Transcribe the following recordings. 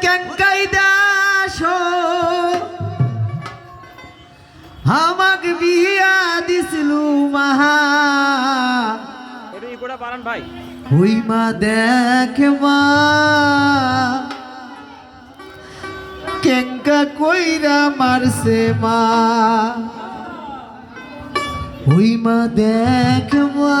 কেঙ্কাই দাস আমাক বিয়া দিছিলু মাহা। ভাই। ওই মা দেখ মা। কেঙ্কা কইরা মারছে মা। ওই মা দেখ মা।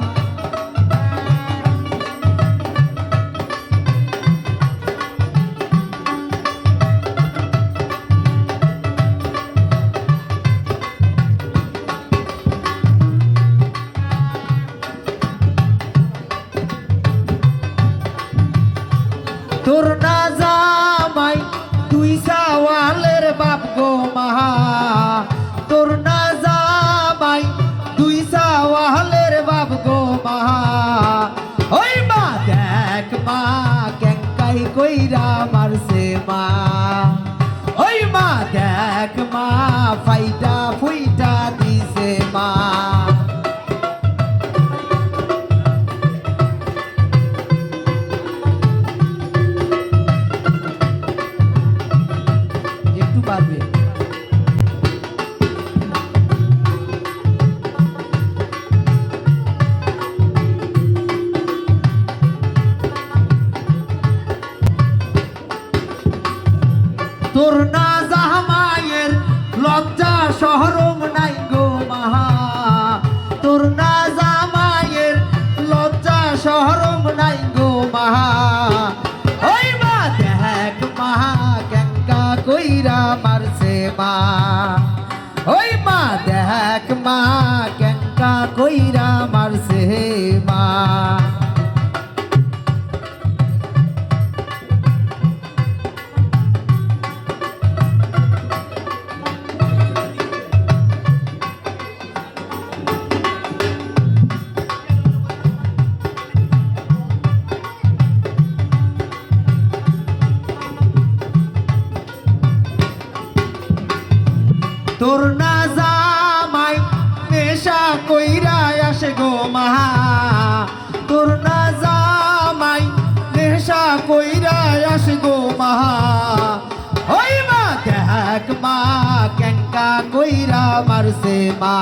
তোর না জামাই, তুই সাওয়ালের বাপ গো মাহা তোর না জামাই, তুই সাওয়ালের বাপ গো মাহা ওই মা দেখ মা কেঙ্কাই কইরা মারছে। তোর না জামাইয়ের লজ্জা শহরম নাই গো মাহা। তোর না জামাইয়ের লজ্জা শহরম নাই গো মাহা। ওই মা দেখ মাহা গঙ্গা কইরা মারছে মা। ওই মা দেখ মা গঙ্গা কইরা মা তোর না জামাই, নেশা কইরা আসে গো মাহা তোর না জামাই, নেশা কইরা আসে গো মাহা ওই মা, দেখ মা, কেঙ্কা কইরা মারছে মা।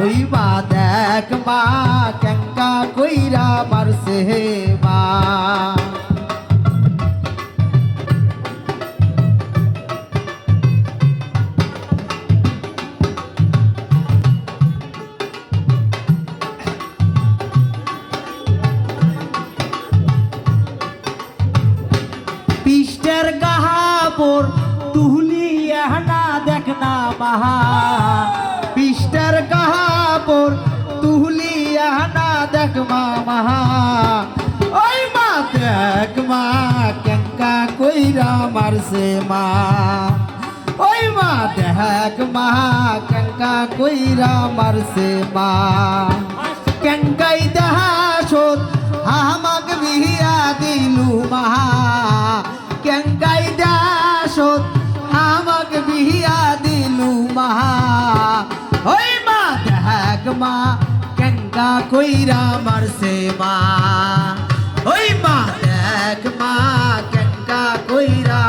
ওই মা, দেখ মা, কেঙ্কা কইরা মারছে মা। তুহলি এহনা দেখনা মাহা। পিস্টের গাহাপর তুহলি এহনা দেখ মা মাহা। ওই মা দেখ মা, কেঙ্কা কইরা মারছে মা। ওই মা দেখ মা, কেঙ্কা কইরা মারছে মা। কেঙ্কাই দেহা শোধ আমাক বিহিয়া দিলু মাহা। কেঙ্কাই দাসত আমাক বিহিয়া দিলু মাহা ওই মা দেখ মা কেঙ্কা কইরা মারছে মা ওই মা দেখ মা কেঙ্কা কইরা